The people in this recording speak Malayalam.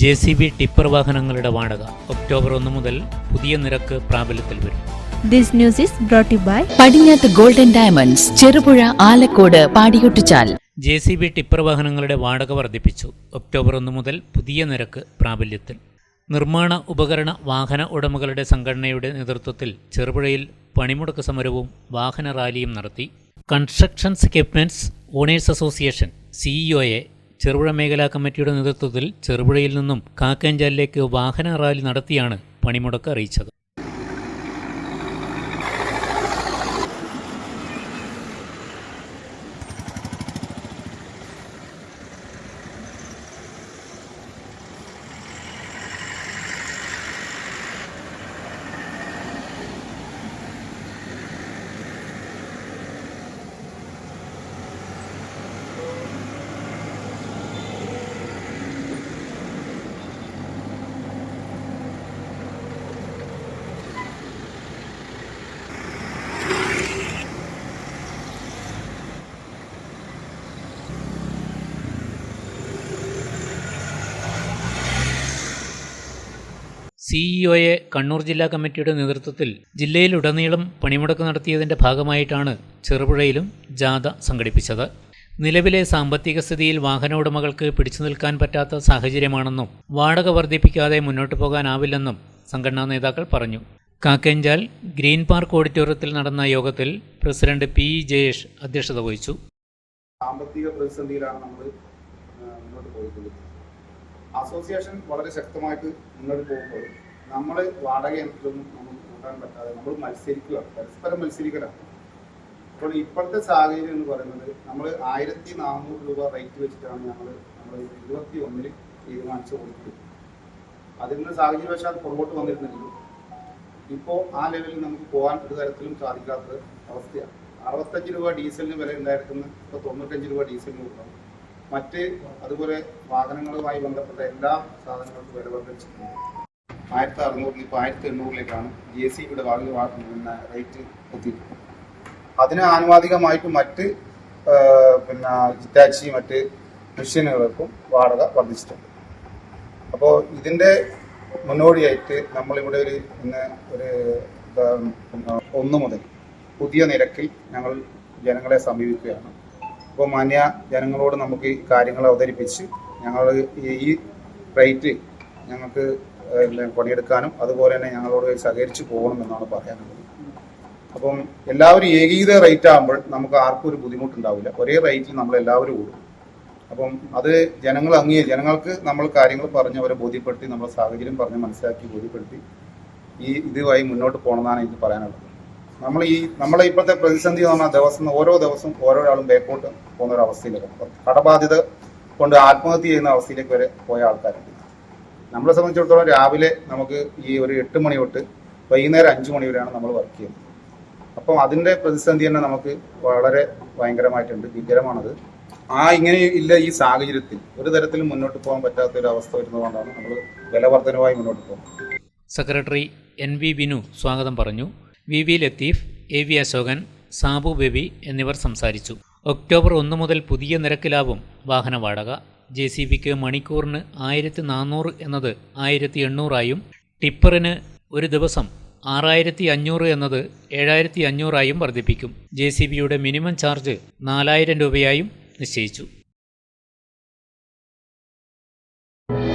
ജെ സി ബി ടിപ്പർ വാഹനങ്ങളുടെ വാടക ഒക്ടോബർ ഒന്ന് മുതൽ പുതിയ നിരക്ക് പ്രാബല്യത്തിൽ വരും. This news is brought to you by Padinjath golden diamonds Cherupuzha Alakode Padiyottuchal. J C B tipper വാഹനങ്ങളുടെ വാടക വർദ്ധിപ്പിച്ചു ഒക്ടോബർ ഒന്ന് മുതൽ പുതിയ നിരക്ക് പ്രാബല്യത്തിൽ. നിർമ്മാണ ഉപകരണ വാഹന ഉടമകളുടെ സംഘടനയുടെ നേതൃത്വത്തിൽ ചെറുപുഴയിൽ പണിമുടക്ക് സമരവും വാഹന റാലിയും നടത്തി. കൺസ്ട്രക്ഷൻസ് എക്യുപ്മെന്റ്സ് ഓണേഴ്സ് അസോസിയേഷൻ സിഇഒയെ ചെറുപുഴ മേഖലാ കമ്മിറ്റിയുടെ നേതൃത്വത്തിൽ ചെറുപുഴയിൽ നിന്നും കാക്കഞ്ചാലിലേക്ക് വാഹന റാലി നടത്തിയാണ് പണിമുടക്ക് അറിയിച്ചത്. സിഇഒയെ കണ്ണൂർ ജില്ലാ കമ്മിറ്റിയുടെ നേതൃത്വത്തിൽ ജില്ലയിലുടനീളം പണിമുടക്ക് നടത്തിയതിന്റെ ഭാഗമായിട്ടാണ് ചെറുപുഴയിലും ജാഥ സംഘടിപ്പിച്ചത്. നിലവിലെ സാമ്പത്തിക സ്ഥിതിയിൽ വാഹന ഉടമകൾക്ക് പിടിച്ചു നിൽക്കാൻ പറ്റാത്ത സാഹചര്യമാണെന്നും വാടക വർദ്ധിപ്പിക്കാതെ മുന്നോട്ടു പോകാനാവില്ലെന്നും സംഘടനാ നേതാക്കൾ പറഞ്ഞു. കാക്കേഞ്ചാൽ ഗ്രീൻ പാർക്ക് ഓഡിറ്റോറിയത്തിൽ നടന്ന യോഗത്തിൽ പ്രസിഡന്റ് പി ജയേഷ് അധ്യക്ഷത വഹിച്ചു. സാമ്പത്തിക പ്രതിസന്ധിയിലാണ് നമ്മൾ മുന്നോട്ട് പോയിട്ടുള്ളത് അസോസിയേഷൻ വളരെ ശക്തമായിട്ട് മുന്നോട്ട് പോകുമ്പോൾ നമ്മൾ വാടക എന്തൊന്നും നമുക്ക് കൂട്ടാൻ പറ്റാതെ നമ്മൾ മത്സരിക്കുക പരസ്പരം മത്സരിക്കലാണ് അപ്പോൾ ഇപ്പോഴത്തെ സാഹചര്യം എന്ന് പറയുന്നത് നമ്മൾ ആയിരത്തി നാനൂറ് രൂപ റേറ്റ് വെച്ചിട്ടാണ് ഞങ്ങൾ നമ്മൾ ഇരുപത്തി ഒന്നിൽ തീരുമാനിച്ചു കൊടുത്തത്. അതിൽ നിന്ന് സാഹചര്യവശാൽ പുറകോട്ട് വന്നിരുന്നെങ്കിലും ഇപ്പോൾ ആ ലെവലിൽ നമുക്ക് പോകാൻ ഒരു തരത്തിലും സാധിക്കാത്ത അവസ്ഥയാണ്. അറുപത്തഞ്ച് രൂപ ഡീസലിന് വില ഉണ്ടായിരിക്കുന്ന ഇപ്പോൾ തൊണ്ണൂറ്റഞ്ച് രൂപ ഡീസലിന് കൊടുക്കണം. മറ്റ് അതുപോലെ വാഹനങ്ങളുമായി ബന്ധപ്പെട്ട എല്ലാ സാധനങ്ങൾക്കും വില വർദ്ധിച്ചിട്ടുണ്ട് ആയിരത്തി അറുന്നൂറിന് ഇപ്പോൾ ആയിരത്തി എണ്ണൂറിലേക്കാണ് ജെ സി ബിയുടെ പിന്നെ റേറ്റ് എത്തിയിട്ടുള്ളത്. അതിന് ആനുപാതികമായിട്ട് മറ്റ് പിന്നെ ഹിറ്റാച്ചി മറ്റ് മെഷീനുകൾക്കും വാടക വർദ്ധിച്ചിട്ടുണ്ട്. അപ്പോൾ ഇതിന്റെ മുന്നോടിയായിട്ട് നമ്മളിവിടെ ഒരു ഇന്ന് ഒരു ഒന്ന് മുതൽ പുതിയ നിരക്കിൽ ഞങ്ങൾ ജനങ്ങളെ സമീപിക്കുകയാണ്. അപ്പോൾ മാന്യ ജനങ്ങളോട് നമുക്ക് ഈ കാര്യങ്ങൾ അവതരിപ്പിച്ച് ഞങ്ങൾ ഈ റേറ്റ് ഞങ്ങൾക്ക് പണിയെടുക്കാനും അതുപോലെ തന്നെ ഞങ്ങളോട് സഹകരിച്ച് പോകണമെന്നാണ് പറയാനുള്ളത്. അപ്പം എല്ലാവരും ഏകീകൃത റേറ്റ് ആകുമ്പോൾ നമുക്ക് ആർക്കും ഒരു ബുദ്ധിമുട്ടുണ്ടാവില്ല. ഒരേ റേറ്റിൽ നമ്മൾ എല്ലാവരും ഓടും. അപ്പം അത് ജനങ്ങൾ അങ്ങേ ജനങ്ങൾക്ക് നമ്മൾ കാര്യങ്ങൾ പറഞ്ഞ് അവരെ ബോധ്യപ്പെടുത്തി നമ്മുടെ സാഹചര്യം പറഞ്ഞ് മനസ്സിലാക്കി ബോധ്യപ്പെടുത്തി ഈ ഇതുമായി മുന്നോട്ട് പോകണമെന്നാണ് എനിക്ക് പറയാനുള്ളത്. നമ്മൾ ഈ നമ്മളെ ഇപ്പോഴത്തെ പ്രതിസന്ധി എന്ന് പറഞ്ഞാൽ ദിവസം ഓരോ ദിവസവും ഓരോരാളും ബേക്കോട്ട് പോകുന്ന ഒരു അവസ്ഥയിലേക്ക് കടബാധ്യത കൊണ്ട് ആത്മഹത്യ ചെയ്യുന്ന അവസ്ഥയിലേക്ക് വരെ പോയ ആൾക്കാരുണ്ട്. നമ്മളെ സംബന്ധിച്ചിടത്തോളം രാവിലെ നമുക്ക് ഈ ഒരു എട്ട് മണി തൊട്ട് വൈകുന്നേരം അഞ്ച് മണി വരെയാണ് നമ്മൾ വർക്ക് ചെയ്യുന്നത്. അപ്പം അതിന്റെ പ്രതിസന്ധി തന്നെ നമുക്ക് വളരെ ഭയങ്കരമായിട്ടുണ്ട്. ഭീകരമാണത്. ആ ഇങ്ങനെ ഇല്ല ഈ സാഹചര്യത്തിൽ. ഒരു തരത്തിലും മുന്നോട്ട് പോകാൻ പറ്റാത്ത ഒരു അവസ്ഥ വരുന്നതുകൊണ്ടാണ് നമ്മൾ വിലവർദ്ധനവുമായി മുന്നോട്ട് പോകുന്നത്. സെക്രട്ടറി എൻ വി ബിനു സ്വാഗതം പറഞ്ഞു. V V Latheef A V Ashokan Sabu Baby എന്നിവർ സംസാരിച്ചു. ഒക്ടോബർ ഒന്ന് മുതൽ പുതിയ നിരക്കിലാവും വാഹന വാടക. ജെ സി ബിക്ക് മണിക്കൂറിന് ആയിരത്തി നാനൂറ് എന്നത് ആയിരത്തി എണ്ണൂറായും ടിപ്പറിന് ഒരു ദിവസം ആറായിരത്തി അഞ്ഞൂറ് എന്നത് ഏഴായിരത്തി അഞ്ഞൂറായും വർദ്ധിപ്പിക്കും. ജെ സി ബിയുടെ മിനിമം ചാർജ് നാലായിരം രൂപയായും നിശ്ചയിച്ചു.